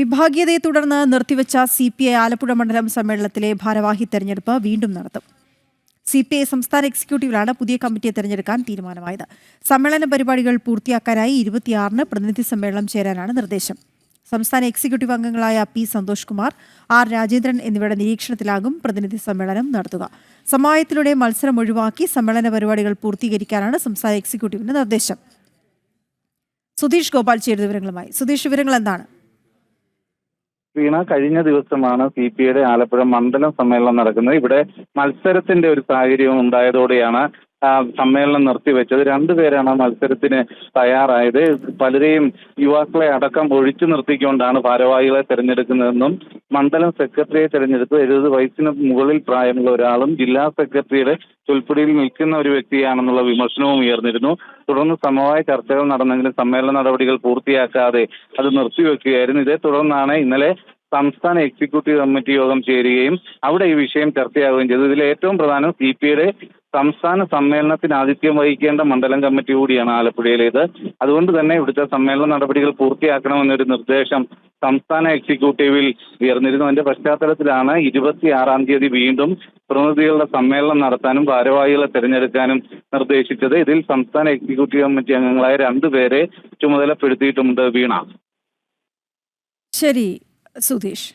വിഭാഗീയതയെ തുടർന്ന് നിർത്തിവെച്ച C P I Alappuzha മണ്ഡലം സമ്മേളനത്തിലെ ഭാരവാഹി തെരഞ്ഞെടുപ്പ് വീണ്ടും നടത്തും. സി പി ഐ സംസ്ഥാന എക്സിക്യൂട്ടീവിലാണ് പുതിയ കമ്മിറ്റിയെ തെരഞ്ഞെടുക്കാൻ തീരുമാനമായത്. സമ്മേളന പരിപാടികൾ പൂർത്തിയാക്കാനായി ഇരുപത്തിയാറിന് പ്രതിനിധി സമ്മേളനം ചേരാനാണ് നിർദ്ദേശം. സംസ്ഥാന എക്സിക്യൂട്ടീവ് അംഗങ്ങളായ പി സന്തോഷ് കുമാർ ആർ രാജേന്ദ്രൻ എന്നിവരുടെ നിരീക്ഷണത്തിലാകും പ്രതിനിധി സമ്മേളനം നടത്തുക. സമായത്തിലൂടെ മത്സരം ഒഴിവാക്കി സമ്മേളന പരിപാടികൾ പൂർത്തീകരിക്കാനാണ് സംസ്ഥാന എക്സിക്യൂട്ടീവിന്റെ നിർദ്ദേശം. സുധീഷ് ഗോപാൽ ചേരുന്ന വിവരങ്ങളുമായി. സുധീഷ് വിവരങ്ങൾ എന്താണ്? വീണ കഴിഞ്ഞ ദിവസമാണ് സി പി ഐയുടെ ആലപ്പുഴ മണ്ഡലം സമ്മേളനം നടക്കുന്നത്. ഇവിടെ മത്സരത്തിന്റെ ഒരു സാഹചര്യം ഉണ്ടായതോടെയാണ് സമ്മേളനം നിർത്തിവെച്ചത്. രണ്ടുപേരാണ് മത്സരത്തിന് തയ്യാറായത്. പലരെയും യുവാക്കളെ അടക്കം ഒഴിച്ചു നിർത്തിക്കൊണ്ടാണ് ഭാരവാഹികളെ തെരഞ്ഞെടുക്കുന്നതെന്നും മണ്ഡലം സെക്രട്ടറിയെ തെരഞ്ഞെടുത്ത് എഴുപത് വയസ്സിന് മുകളിൽ പ്രായമുള്ള ഒരാളും ജില്ലാ സെക്രട്ടറിയുടെ ചൊൽപ്പടിയിൽ നിൽക്കുന്ന ഒരു വ്യക്തിയാണെന്നുള്ള വിമർശനവും ഉയർന്നിരുന്നു. തുടർന്ന് സമവായ ചർച്ചകൾ നടന്നെങ്കിലും സമ്മേളന നടപടികൾ പൂർത്തിയാക്കാതെ അത് നിർത്തിവെക്കുകയായിരുന്നു. ഇതേ തുടർന്നാണ് ഇന്നലെ സംസ്ഥാന എക്സിക്യൂട്ടീവ് കമ്മിറ്റി യോഗം ചേരുകയും അവിടെ ഈ വിഷയം ചർച്ചയാവുകയും ചെയ്തു. ഇതിൽ ഏറ്റവും പ്രധാനം സി പി ഐയുടെ സംസ്ഥാന സമ്മേളനത്തിന് ആതിഥ്യം വഹിക്കേണ്ട മണ്ഡലം കമ്മിറ്റി കൂടിയാണ് ആലപ്പുഴയിലേത് അതുകൊണ്ട് തന്നെ ഇവിടുത്തെ സമ്മേളന നടപടികൾ പൂർത്തിയാക്കണമെന്നൊരു നിർദ്ദേശം സംസ്ഥാന എക്സിക്യൂട്ടീവിൽ ഉയർന്നിരുന്നു. അതിന്റെ പശ്ചാത്തലത്തിലാണ് ഇരുപത്തിയാറാം തീയതി വീണ്ടും പ്രതിനിധികളുടെ സമ്മേളനം നടത്താനും ഭാരവാഹികളെ തെരഞ്ഞെടുക്കാനും നിർദ്ദേശിച്ചത്. ഇതിൽ സംസ്ഥാന എക്സിക്യൂട്ടീവ് കമ്മിറ്റി അംഗങ്ങളായ രണ്ടുപേരെ ചുമതലപ്പെടുത്തിയിട്ടുമുണ്ട് വീണ. ശരി. സുധീഷ്.